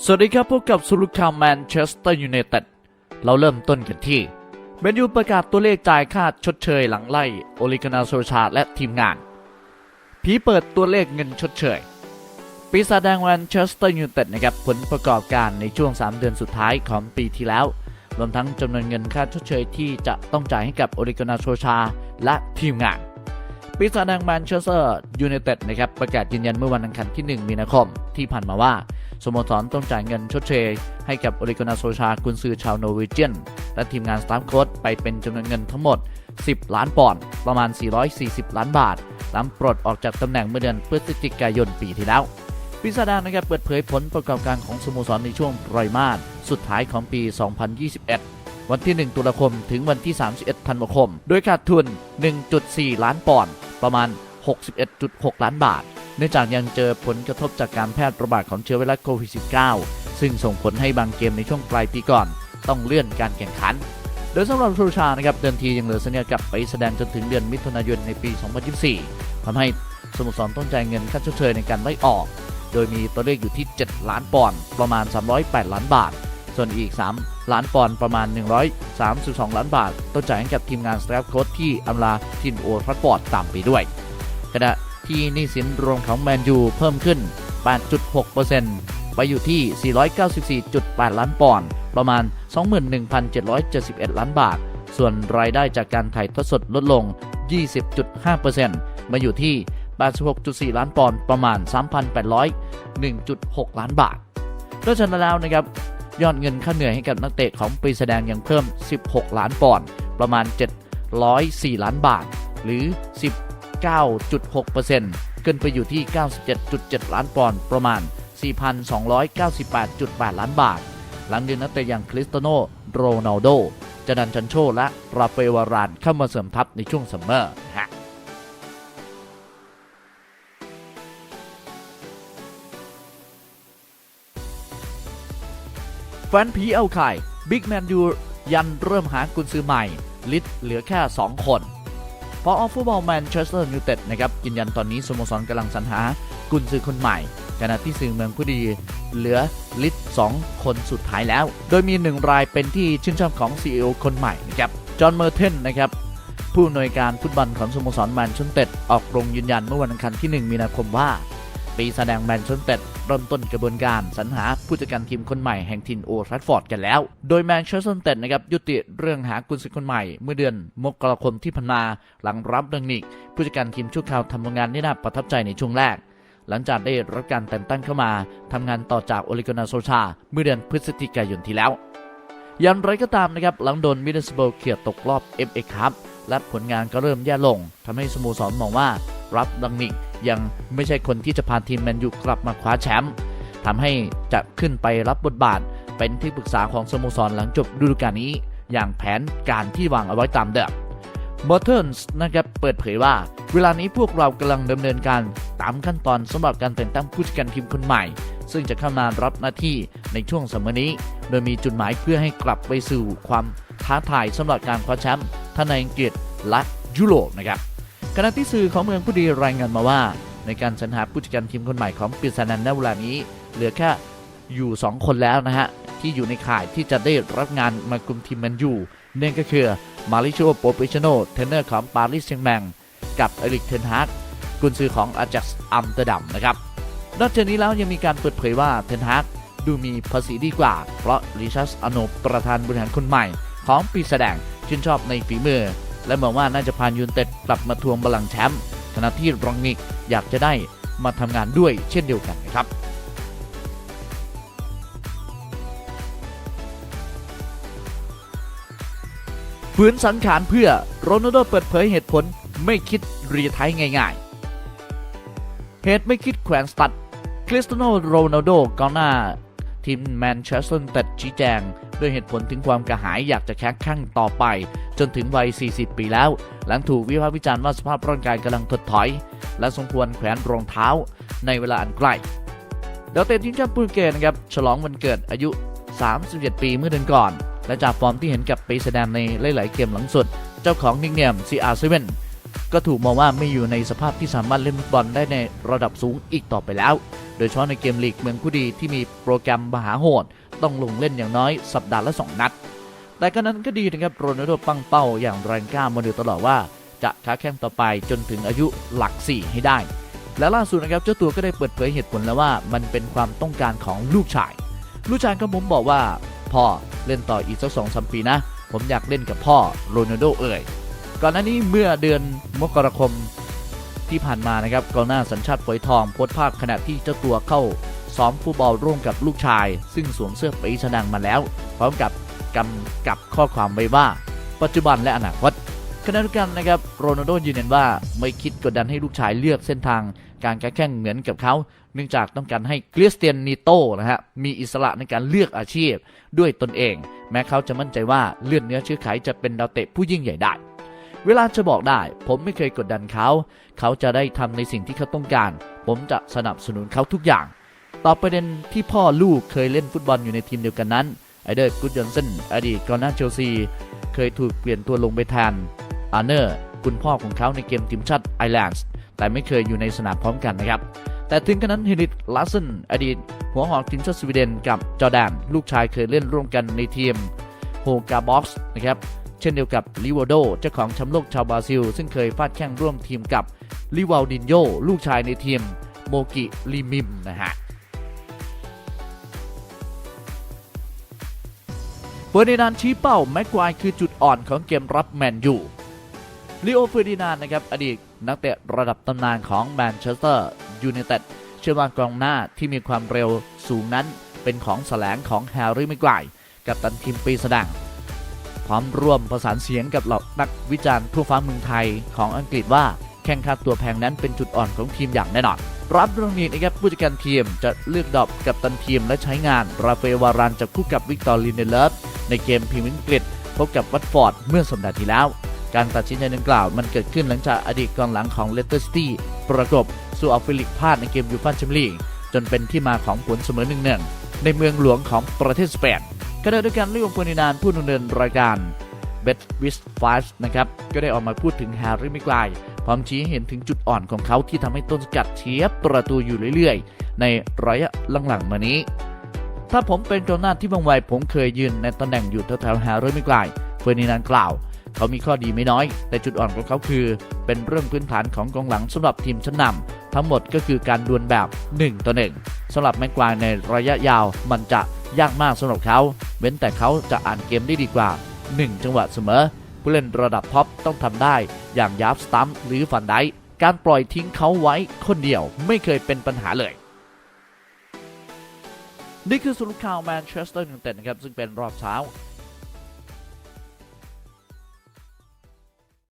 สวัสดีครับพบกับสุลุคามแมนเชสเตอร์ยูไนเต็ดเราเริ่มต้นกันที่เบนยูประกาศตัวเลขจ่ายค่าชดเชยหลังไล่โอลิกานาโซชาและทีมงาน ผีเปิดตัวเลขเงินชดเชย ปีศาจแดงแมนเชสเตอร์ยูไนเต็ดนะครับผลประกอบการในช่วง 3 เดือนสุดท้ายของปีที่แล้ว รวมทั้งจำนวนเงินค่าชดเชยที่จะต้องจ่ายให้กับโอลิกานาโซชาและทีมงาน ปีศาจแดงแมนเชสเตอร์ยูไนเต็ดนะครับประกาศยืนยันเมื่อวันอังคารที่ 1 มีนาคม ที่ผ่านมาว่าสโมสรต้องจ่ายเงินชดเชย ให้กับโอลิกานาโซชากุนซือชาวโนร์เวเจียน และทีมงานสตาฟโค้ชไปเป็นจำนวนเงินทั้งหมด 10 ล้านปอนด์ประมาณ 440 ล้านบาท หลังปลดออกจากตำแหน่งเมื่อเดือนพฤศจิกายนปีที่แล้วปีศาจแดงนะครับเปิดเผยผลประกอบการของสโมสรในช่วงไตรมาสสุดท้ายของปี 2021 วันที่ 1 ตุลาคมถึงวันที่ 31 ธันวาคม โดยขาดทุน 1.4 ล้านปอนด์ประมาณ 61.6 ล้านบาท เนื่องจากยังเจอผลกระทบจากการแพร่ระบาดของเชื้อไวรัสโควิด -19 ซึ่งส่งผลให้บางเกมในช่วงปลายปีก่อน ต้องเลื่อนการแข่งขัน โดยสำหรับโซชานะครับเดิมทียังเหลือสัญญากับไปแสดงจนถึงเดือนมิถุนายนในปี 2024ทำให้สโมสรต้องจ่ายเงินค่าชดเชยในการไล่ออก โดยมีตัวเลขอยู่ที่ 7 ล้านปอนด์ประมาณ 308 ล้านบาท ส่วนอีก 3 ล้านปอนด์ประมาณ 132 ล้านบาท ต้องจ่ายให้กับทีมงานสตาฟโค้ชที่อำลาทินโอทรัฟฟอร์ดตามไปด้วย ขณะที่นี้สินรวมของแมนยูเพิ่มขึ้น 8.6%ไปอยู่ที่ 494.8 ล้านปอนด์ประมาณ 21,771 ล้านบาท ส่วนรายได้จากการถ่ายทอดสดลดลง 20.5%มาอยู่ที่ 86.4 ล้านปอนด์ประมาณ 3,801.6 ล้านบาทนอกจากนั้นแล้วนะครับ ยอดเงินค่าเหนื่อยให้กับนักเตะของปีแสดงยังเพิ่ม 16 ล้านปอนด์ประมาณ 704 ล้านบาท หรือ 19.6%ขึ้นไปอยู่ที่ 97.7 ล้านปอนด์ประมาณ 4,298.8 ล้านบาท หลังดึงนักเตะอย่างคริสตโนโรนัลโดจดันชันโชและราเฟลวารานเข้ามาเสริมทัพในช่วงซัมเมอร์ ฟนผีเอาไข่บิ๊กแมนยูยันเริ่มหากุนซื้อใหม่ ลิสต์เหลือแค่ 2 คนพอออฟฟุตบอลแมนเชสเตอร์ยูไนเต็ดนะครับยืนยันตอนนี้สโมสรกำลังสรรหากุนซือคนใหม่ขณะที่สื่อเมืองผู้ดีเหลือลิสต์2คนสุดท้ายแล้ว โดยมีหนึ่งรายเป็นที่ชื่นชอบของ CEO คนใหม่นะครับจอห์นเมอร์เทนนะครับผู้อำนวยการฟุตบอลของสโมสรแมนเชสเตอร์ออกโรงยืนยันเมื่อวันอังคารที่ 1 มีนาคมว่า ปีแสดงแมนเชสเตอร์เริ่มต้นกระบวนการสรรหาผู้จัดการทีมคนใหม่แห่งทินโอทรัฟฟอร์ดกันแล้ว โดยแมนเชสเตอร์นะครับยุติเรื่องหากุนซือคนใหม่ เมื่อเดือนมกราคมที่ผ่านมาหลังรับเรื่องนิกผู้จัดการทีมชั่วคราวทำงานได้น่าประทับใจในช่วงแรก หลังจากได้รับการแต่งตั้งเข้ามาทำงานต่อจากโอลิโกนาโซชา เมื่อเดือนพฤศจิกายนที่แล้วอย่างไรก็ตามนะครับหลังโดนมิดเดิลสเบิร์กเขียดตกรอบ FA ครับและผลงานก็เริ่มแย่ลงทำให้สโมสรมองว่ารับดังนิก ยังไม่ใช่คนที่จะพาทีมแมนยูกลับมาคว้าแชมป์ทำให้จะขึ้นไปรับบทบาท เป็นที่ปรึกษาของสโมสรหลังจบฤดูกาลนี้ อย่างแผนการที่วางเอาไว้ตามเดิมเบอร์เทนส์นะครับเปิดเผยว่า เวลานี้พวกเรากำลังดำเนินการตามขั้นตอนสำหรับการแต่งตั้งผู้จัดการทีมคนใหม่ ซึ่งจะเข้ามารับหน้าที่ในช่วงสมัยนี้ โดยมีจุดหมายเพื่อให้กลับไปสู่ความท้าทายสำหรับการคว้าแชมป์ทั้งในอังกฤษและยุโรปนะครับ ขณะที่สื่อของเมืองผู้ดีรายงานมาว่า ในการสรรหาผู้จัดการทีมคนใหม่ของปิซานันณเวลานี้ เหลือแค่อยู่ 2 คนแล้วนะฮะ ที่อยู่ในข่ายที่จะได้รับงานมากลุ่มทีมแมนยูนั่นก็คือมาริโชโปเปชโนเทนเนอร์ของปารีสแซงแมงกับเอริกเทนฮากกุนซือของอาจักซ์อัมสเตอร์ดัมนะครับนอกจากนี้แล้วยังมีการเปิดเผยว่าเทนฮากดูมีภาษีดีกว่า เพราะริชัสอโนประธานบริหารคนใหม่ ของปีแสดงชื่นชอบในฝีมือ และมองว่าน่าจะพานยูนเต็ดกลับมาทวงบัลลังแชมป์ขณะที่รองนิกอยากจะได้มาทำงานด้วยเช่นเดียวกันนะครับฝืนสังขารเพื่อโรนัลโดเปิดเผยเหตุผลไม่คิดรีไทายง่ายๆ เหตุไม่คิดแขวนสตัดคริสตียโนโรนัลโดกองหน้า ทีมแมนเชสเตอร์ต็ดชี้แจง ด้วยเหตุผลถึงความกระหายอยากจะแข่งขันต่อไปจนถึงวัย 40 ปีแล้ว หลังถูกวิพากษ์วิจารณ์ว่าสภาพร่างกายกำลังถดถอย และสมควรแขวนรองเท้าในเวลาอันใกล้ดาวเตะทีมชาติโปรตุเกสนะครับฉลองวันเกิดอายุ 37 ปีเมื่อเดือนก่อน และจากฟอร์มที่เห็นกับไปแสดงในหลายๆเกมหลังสุด เจ้าของนิกเนียม CR7 ก็ถูกมองว่าไม่อยู่ในสภาพที่สามารถเล่นฟุตบอลได้ในระดับสูงอีกต่อไปแล้ว โดยเฉพาะในเกมลีกเมืองผู้ดีที่มีโปรแกรมมหาโหด ต้องลงเล่นอย่างน้อยสัปดาห์ละ 2 นัด แต่ก็นั้นก็ดีนะครับโรนัลโดปังเป้าอย่างแรงกล้ามาโดยตลอดว่าจะค้าแข่งต่อไปจนถึงอายุหลัก 4 ให้ได้ และล่าสุดนะครับเจ้าตัวก็ได้เปิดเผยเหตุผลแล้วว่ามันเป็นความต้องการของลูกชาย ลูกชายก็ผมบอกว่า พ่อเล่นต่ออีกสักสองสามปีนะ ผมอยากเล่นกับพ่อโรนัลโดเอ่ยก่อนหน้านี้เมื่อเดือนมกราคมที่ผ่านมานะครับกองหน้าสัญชาติฝอยทองโพสต์ภาพขณะที่เจ้าตัวเข้าซ้อมฟุตบอลร่วมกับลูกชาย ซึ่งสวมเสื้อปีชนังมาแล้ว พร้อมกับ กำกับข้อความไว้ว่า ปัจจุบันและอนาคตขณะเดียวกันนะครับโรนัลโดยืนยันว่าไม่คิดกดดันให้ลูกชายเลือกเส้นทางการแข่งเหมือนกับเขา เนื่องจากต้องการให้คริสเตียนนิโตนะฮะมีอิสระในการเลือกอาชีพด้วยตนเอง แม้เขาจะมั่นใจว่าเลือดเนื้อเชื้อไขจะเป็นดาวเตะผู้ยิ่งใหญ่ได้ เวลาจะบอกได้ ผมไม่เคยกดดันเขา เขาจะได้ทำในสิ่งที่เขาต้องการ ผมจะสนับสนุนเขาทุกอย่าง ต่อประเด็นที่พ่อลูกเคยเล่นฟุตบอลอยู่ในทีมเดียวกันนั้น ไอเดอร์กุดยอนสันอดีตกองหน้าเชลซี เคยถูกเปลี่ยนตัวลงไปแทนอาร์เนอร์คุณพ่อของเขาในเกมทีมชาติไอร์แลนด์แต่ไม่เคยอยู่ในสนามพร้อมกันนะครับ แต่ถึงกระนั้นเฮนิตลาสันอดีต หัวหอกทีมชาติสวีเดนกับจอร์แดน ลูกชายเคยเล่นร่วมกันในทีมโฮกาบ็อกส์นะครับเช่นเดียวกับลิวโดเจ้าของแชมป์โลกชาวบราซิล ซึ่งเคยฟาดแข่งร่วมทีมกับลิวาลดินโยลูกชายในทีมโมกิลิมิมนะฮะ เฟอร์ดินานด์ชี้เป้าแม็กควายคือจุดอ่อนของเกมรับแมนยูลิโอเฟอร์ดินานด์นะครับอดีตนักเตะระดับตำนานของแมนเชสเตอร์ยูไนเต็ดเชื่อว่ากองหน้าที่มีความเร็วสูงนั้นเป็นของแสลงของแฮร์รี่แม็กควายกับตันทีมปีแสดงพร้อมร่วมประสานเสียงกับเหล่านักวิจารณ์ทั่วฟ้าเมืองไทยของอังกฤษว่าแข่งค่าตัวแพงนั้นเป็นจุดอ่อนของทีมอย่างแน่นอน รับเรื่องนี้นะครับผู้จัดการทีมจะเลือกดอปกับตันทีมและใช้งานราเอลวารันจับคู่กับวิกตอร์ลินเดเลฟ ในเกมพรีเมียร์กอังกฤษพบกับวัตฟอร์ดเมื่อสัปดาห์ที่แล้ว การตัดสินใจดังกล่าวมันเกิดขึ้นหลังจากอดีตกองหลังของเลสเตอร์ซิตี้ประกบสู่อัลฟิลิกพลาดในเกมยูฟ่าแชมเปี้ยนลีกจนเป็นที่มาของผลเสมอหนึ่งหนึ่งในเมืองหลวงของประเทศสเปนขณะเดียวกันลิโอเฟอร์ดินานผู้ดำเนินรายการเบสวิสฟาสนะครับก็ได้ออกมาพูดถึงแฮร์รี่มิกไลพร้อมชี้เห็นถึงจุดอ่อนของเขาที่ทำให้ต้นสกัดเชียบประตูอยู่เรื่อยๆ ในระยะหลังๆมานี้ ถ้าผมเป็นกองหน้าที่บางวัยผมเคยยืนในตำแหน่งอยู่แถวๆแฮร์รี่มิกลเฟอร์ดินานกล่าว เขามีข้อดีไม่น้อย แต่จุดอ่อนของเขาคือ เป็นเรื่องพื้นฐานของกองหลังสำหรับทีมชั้นนำทั้งหมดก็คือการดวลแบบ 1 ต่อ 1สำหรับแม็กควายในระยะยาวมันจะยากมากสำหรับเขา เว้นแต่เขาจะอ่านเกมได้ดีกว่า 1 จังหวะเสมอ ผู้เล่นระดับท็อปต้องทำได้ อย่างยาบสตัมหรือฟันไดการปล่อยทิ้งเขาไว้คนเดียวไม่เคยเป็นปัญหาเลย นี่คือสรุปข่าวแมนเชสเตอร์ยูไนเต็ดนะครับซึ่งเป็นรอบเช้า